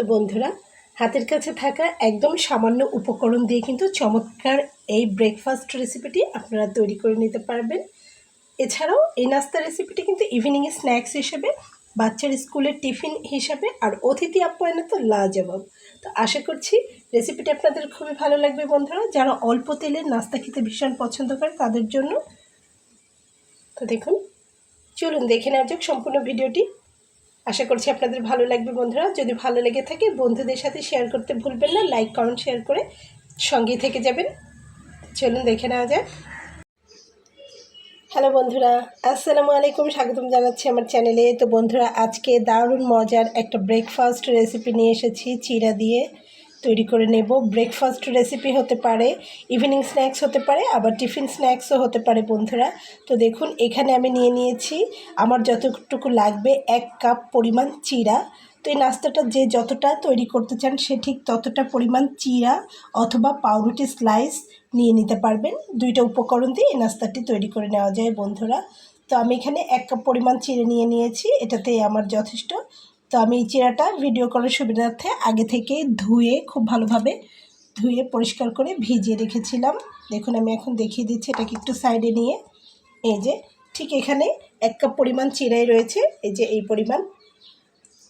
তো বন্ধুরা, হাতের কাছে থাকা একদম সামান্য উপকরণ দিয়ে কিন্তু চমৎকার এই ব্রেকফাস্ট রেসিপিটি আপনারা তৈরি করে নিতে পারবেন। এছাড়াও এই নাস্তা রেসিপিটি কিন্তু ইভিনিংয়ে স্ন্যাক্স হিসেবে, বাচ্চার স্কুলের টিফিন হিসাবে আর অতিথি আপ্যায়নে তো লাজবাব। তো আশা করছি রেসিপিটি আপনাদের খুবই ভালো লাগবে বন্ধুরা। যারা অল্প তেলের নাস্তা খেতে ভীষণ পছন্দ করে তাদের জন্য। তো দেখুন, চলুন দেখে নেওয়া যাক সম্পূর্ণ ভিডিওটি। আশা করছি আপনাদের ভালো লাগবে বন্ধুরা। যদি ভালো লেগে থাকে, বন্ধুদের সাথে শেয়ার করতে ভুলবেন না। লাইক কমেন্ট শেয়ার করে সঙ্গেই থেকে যাবেন। চলুন দেখে নেওয়া যাক। হ্যালো বন্ধুরা, আসসালামু আলাইকুম। স্বাগতম জানাচ্ছি আমার চ্যানেলে তো বন্ধুরা, আজকে দারুণ মজার একটা ব্রেকফাস্ট রেসিপি নিয়ে এসেছি চিরা দিয়ে। তৈরি করে নেব। ব্রেকফাস্ট রেসিপি হতে পারে ইভিনিং স্ন্যাক্স হতে পারে, আবার টিফিন স্ন্যাক্সও হতে পারে বন্ধুরা। তো দেখুন, এখানে আমি নিয়ে নিয়েছি আমার যতটুকু লাগবে এক কাপ পরিমাণ চিরা। তো এই নাস্তাটা যে যতটা তৈরি করতে চান সে ঠিক ততটা পরিমাণ চিরা অথবা পাউরুটি স্লাইস নিয়ে নিতে পারবেন। দুইটা উপকরণ দিয়ে এই নাস্তাটি তৈরি করে নেওয়া যায় বন্ধুরা। তো আমি এখানে এক কাপ পরিমাণ চিড়ে নিয়ে নিয়েছি, এটাতেই আমার যথেষ্ট। তো আমি এই চিরাটা ভিডিও করার সুবিধার্থে আগে থেকে ধুয়ে, খুব ভালোভাবে ধুয়ে পরিষ্কার করে ভিজিয়ে রেখেছিলাম। দেখুন, আমি এখন দেখিয়ে দিচ্ছি এটাকে একটু সাইডে নিয়ে। এই যে, ঠিক এখানে এক কাপ পরিমাণ চিরাই রয়েছে। এই যে, এই পরিমাণ।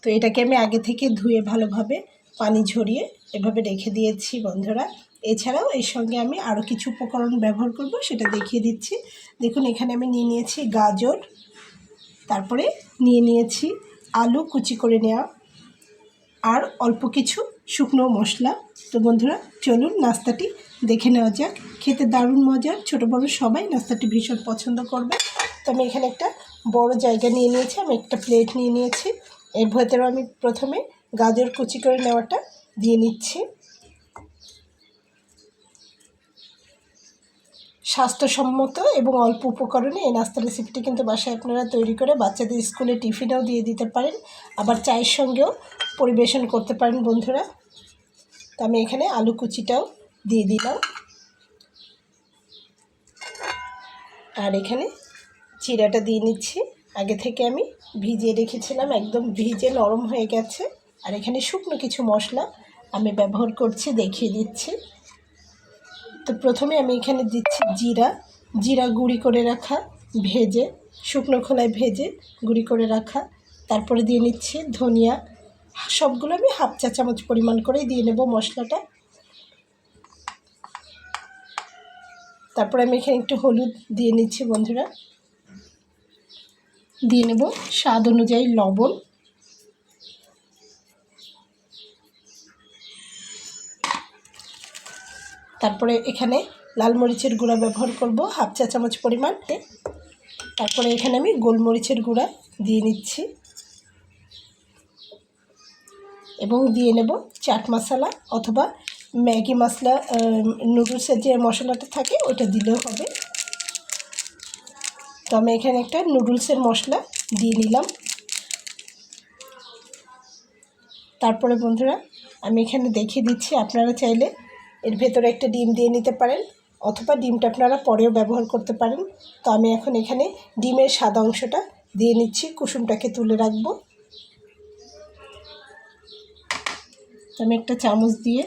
তো এটাকে আমি আগে থেকে ধুয়ে ভালোভাবে পানি ঝরিয়ে এভাবে রেখে দিয়েছি বন্ধুরা। এছাড়াও এর সঙ্গে আমি আরও কিছু উপকরণ ব্যবহার করব, সেটা দেখিয়ে দিচ্ছি। দেখুন, এখানে আমি নিয়ে নিয়েছি গাজর, তারপরে নিয়ে নিয়েছি আলু কুচি করে নেওয়া আর অল্প কিছু শুকনো মশলা। তো বন্ধুরা, চলুন নাস্তাটি দেখে নেওয়া যাক। খেতে দারুণ মজার। ছোটো বড় সবাই নাস্তাটি ভীষণ পছন্দ করবে। তো আমি এখানে একটা বড় জায়গা নিয়ে নিয়েছি। আমি একটা প্লেট নিয়ে নিয়েছি। এর ভেতরে আমি প্রথমে গাজর কুচি করে নেওয়াটা দিয়ে নিচ্ছি। স্বাস্থ্যসম্মত এবং অল্প উপকরণে এই নাস্তা রেসিপিটি কিন্তু বাসায় আপনারা তৈরি করে বাচ্চাদের স্কুলে টিফিনেও দিয়ে দিতে পারেন। আবার চায়ের সঙ্গেও পরিবেশন করতে পারেন বন্ধুরা। তো আমি এখানে আলু কুচিটাও দিয়ে দিলাম। আর এখানে চিরাটা দিয়ে নিচ্ছি। আগে থেকে আমি ভিজিয়ে রেখেছিলাম, একদম ভিজে নরম হয়ে গেছে। আর এখানে শুকনো কিছু মশলা আমি ব্যবহার করছি, দেখিয়ে দিচ্ছি। তো প্রথমে আমি এখানে দিচ্ছি জিরা। জিরা গুঁড়ি করে রাখা, ভেজে, শুকনো খোলায় ভেজে গুঁড়ি করে রাখা। তারপরে দিয়ে নিচ্ছি ধনিয়া। সবগুলো আমি হাফ চা চামচ পরিমাণ করেই দিয়ে নেব মশলাটা। তারপরে আমি এখানে একটু হলুদ দিয়ে নিচ্ছি বন্ধুরা। দিয়ে নেব স্বাদ অনুযায়ী লবণ। তারপরে এখানে লাল মরিচের গুঁড়া ব্যবহার করব, হাফ চা চামচ পরিমাণ। তারপরে এখানে আমি গোলমরিচের গুঁড়া দিয়ে নিচ্ছি। এবং দিয়ে নেব চাট মশলা অথবা ম্যাগি মশলা নুডলসের যে মশলাটা থাকে ওটা দিলেও হবে। তো আমি এখানে একটা নুডলসের মশলা দিয়ে নিলাম। তারপরে বন্ধুরা, আমি এখানে দেখিয়ে দিচ্ছি, আপনারা চাইলে এর ভেতরে একটা ডিম দিয়ে নিতে পারেন, অথবা ডিমটা আপনারা পরেও ব্যবহার করতে পারেন। তো আমি এখন এখানে ডিমের সাদা অংশটা দিয়ে নিচ্ছি, কুসুমটাকে তুলে রাখব। আমি একটা চামচ দিয়ে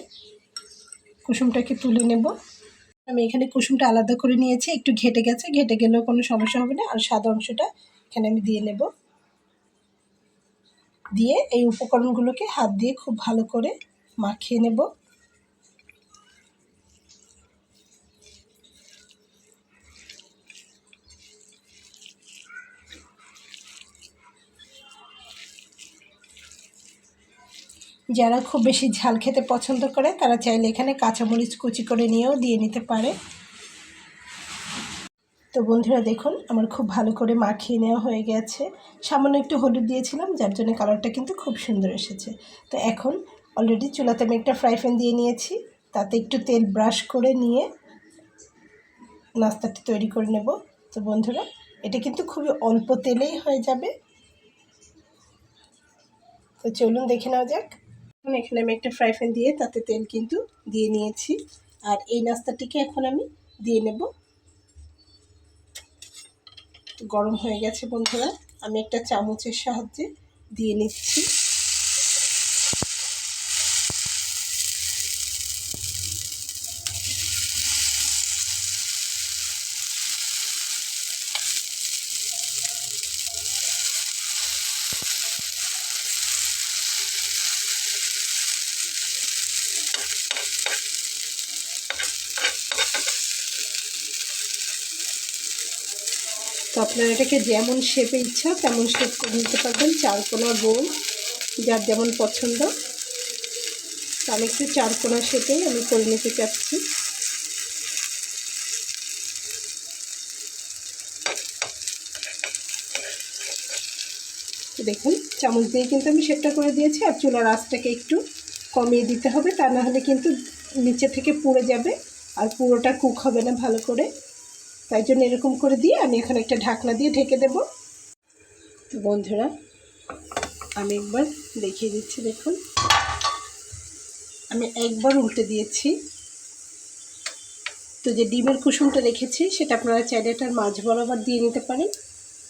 কুসুমটাকে তুলে নেব। আমি এখানে কুসুমটা আলাদা করে নিয়েছি, একটু ঘেটে গেছে, ঘেটে গেলেও কোনো সমস্যা হবে না। আর সাদা অংশটা এখানে আমি দিয়ে নেব। দিয়ে এই উপকরণগুলোকে হাত দিয়ে খুব ভালো করে মাখিয়ে নেব। যারা খুব বেশি ঝাল খেতে পছন্দ করে, তারা চাইলে এখানে কাঁচামরিচ কুচি করে নিয়েও দিয়ে নিতে পারে। তো বন্ধুরা দেখুন, আমার খুব ভালো করে মাখিয়ে নেওয়া হয়ে গেছে। সামান্য একটু হলুদ দিয়েছিলাম, যার জন্য কালারটা কিন্তু খুব সুন্দর এসেছে। তো এখন অলরেডি চুলাতে আমি একটা ফ্রাই প্যান দিয়ে নিয়েছি, তাতে একটু তেল ব্রাশ করে নিয়ে নাস্তাটি তৈরি করে নেব। তো বন্ধুরা, এটা কিন্তু খুবই অল্প তেলেই হয়ে যাবে। তো চলুন দেখে নেওয়া যাক। এখন এখানে আমি একটা ফ্রাই প্যান দিয়ে তাতে তেল কিন্তু দিয়ে নিয়েছি। আর এই নাস্তাটিকে এখন আমি দিয়ে নেব। গরম হয়ে গেছে বন্ধুরা, আমি একটা চামচের সাহায্যে দিয়ে নিচ্ছি। তো আপনারা এটাকে যেমন শেপে ইচ্ছা তেমন শেপ করে নিতে পারবেন। চারকোনা গোল, যার যেমন পছন্দ। তো আমি একটু চারকোনা শেপেই আমি করে নিতে চাচ্ছি। দেখুন, চামচ দিয়ে কিন্তু আমি শেপটা করে দিয়েছি আর চুলার আঁচটাকে একটু কমিয়ে দিতে হবে। তা না হলে কিন্তু নিচে থেকে পুড়ে যাবে আর পুরোটা কুক হবে না ভালো করে। তাই জন্য এরকম করে দিয়ে আমি এখন একটা ঢাকনা দিয়ে ঢেকে দেব। তো বন্ধুরা, আমি একবার দেখিয়ে দিচ্ছি, দেখুন। আমি একবার উল্টে দিয়েছি। তো যে ডিমের কুসুমটা রেখেছি, সেটা আপনারা চাইলে এটার মাঝ বরাবর দিয়ে নিতে পারেন।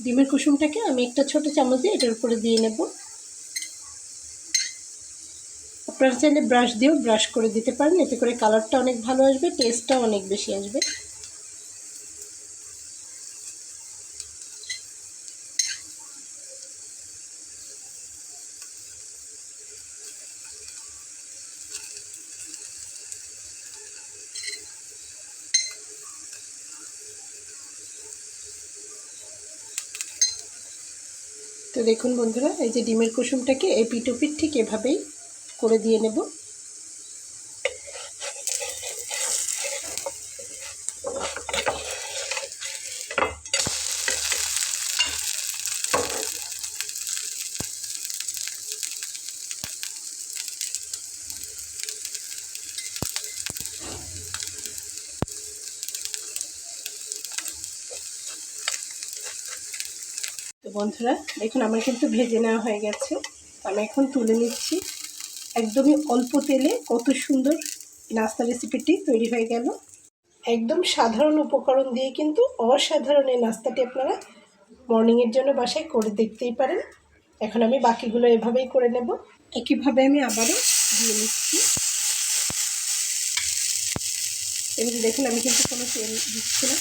ডিমের কুসুমটাকে আমি একটা ছোট চামচ দিয়ে এটার উপরে দিয়ে নেব। আপনারা চাইলে ব্রাশ দিয়েও ব্রাশ করে দিতে পারেন, এতে করে কালারটা অনেক ভালো আসবে, টেস্টটাও অনেক বেশি আসবে। তো দেখুন বন্ধুরা এই যে ডিমের কুসুমটাকে এই পিটোপিট ঠিক এভাবেই করে দিয়ে নেব। বন্ধুরা, দেখুন আমার কিন্তু ভেজে নেওয়া হয়ে গেছে। আমি এখন তুলে নিচ্ছি। একদমই অল্প তেলে কত সুন্দর নাস্তা রেসিপিটি তৈরি হয়ে গেল। একদম সাধারণ উপকরণ দিয়ে কিন্তু অসাধারণ এই নাস্তাটি আপনারা মর্নিংয়ের জন্য বাসায় করে দেখতেই পারেন। এখন আমি বাকিগুলো এভাবেই করে নেব। একইভাবে আমি আবারও দিয়ে নিচ্ছি। এমনি দেখুন, আমি কিন্তু কোনো তেল দিচ্ছি না।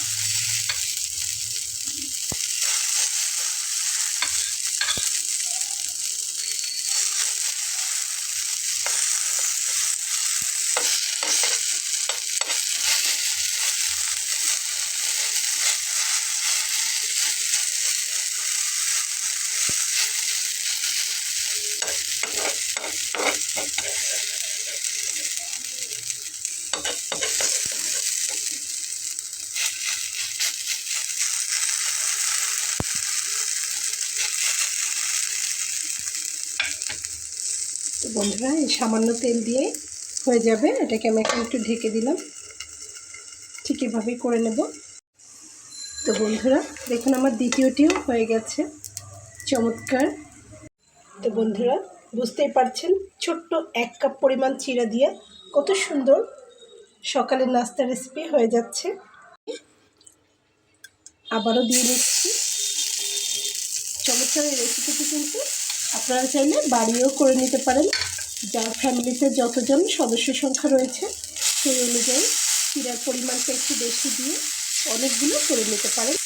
বন্ধুরা, এই সামান্য তেল দিয়ে হয়ে যাবে। এটাকে আমি এখন একটু ঢেকে দিলাম। ঠিক এভাবেই করে নেব। তো বন্ধুরা, দেখুন আমার দ্বিতীয়টিও হয়ে গেছে। চমৎকার। তো বন্ধুরা বুঝতেই পারছেন, ছোট্ট এক কাপ পরিমাণ চিরা দিয়ে কত সুন্দর সকালের নাস্তা রেসিপি হয়ে যাচ্ছে। আবারও দিয়ে নিচ্ছি। চমৎকার এই রেসিপিটি কিন্তু আপনারা চাইলে বাড়িও করে নিতে পারেন। যার ফ্যামিলিতে যতজন সদস্য সংখ্যা রয়েছে, সেই অনুযায়ী চিরার পরিমাণটা একটু বেশি দিয়ে অনেকগুলো করে নিতে পারেন।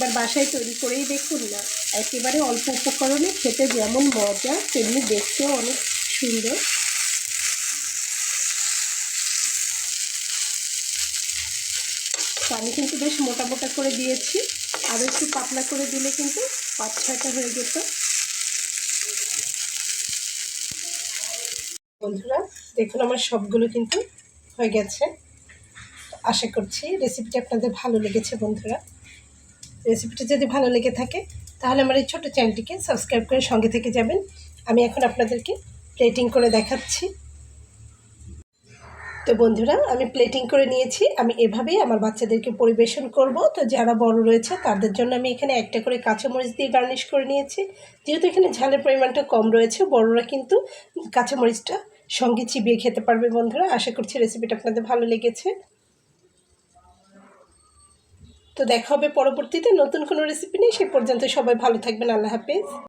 একবার বাসায় তৈরি করেই দেখুন না। একেবারে অল্প উপকরণে খেতে যেমন মজা, তেমনি দেখতেও অনেক সুন্দর। আমি কিন্তু বেশ মোটা মোটা করে দিয়েছি। আরও একটু পাতলা করে দিলে কিন্তু পাঁচ ছয়টা হয়ে যেত। বন্ধুরা, দেখুন আমার সবগুলো কিন্তু হয়ে গেছে। আশা করছি রেসিপিটা আপনাদের ভালো লেগেছে বন্ধুরা। রেসিপিটা যদি ভালো লেগে থাকে, তাহলে আমার এই ছোটো চ্যানেলটিকে সাবস্ক্রাইব করে সঙ্গে থেকে যাবেন। আমি এখন আপনাদেরকে প্লেটিং করে দেখাচ্ছি। তো বন্ধুরা, আমি প্লেটিং করে নিয়েছি। আমি এভাবেই আমার বাচ্চাদেরকে পরিবেশন করব। তো যারা বড় রয়েছে, তাদের জন্য আমি এখানে একটা করে কাঁচামরিচ দিয়ে গার্নিশ করে নিয়েছি। যেহেতু এখানে ঝালের পরিমাণটা কম রয়েছে, বড়রা কিন্তু কাঁচামরিচটা সঙ্গে চিবিয়ে খেতে পারবে বন্ধুরা। আশা করছি রেসিপিটা আপনাদের ভালো লেগেছে। তো দেখা হবে পরবর্তীতে। নতুন কোনো রেসিপি নিয়ে সে পর্যন্ত সবাই ভালো থাকবেন। আল্লাহ হাফেজ।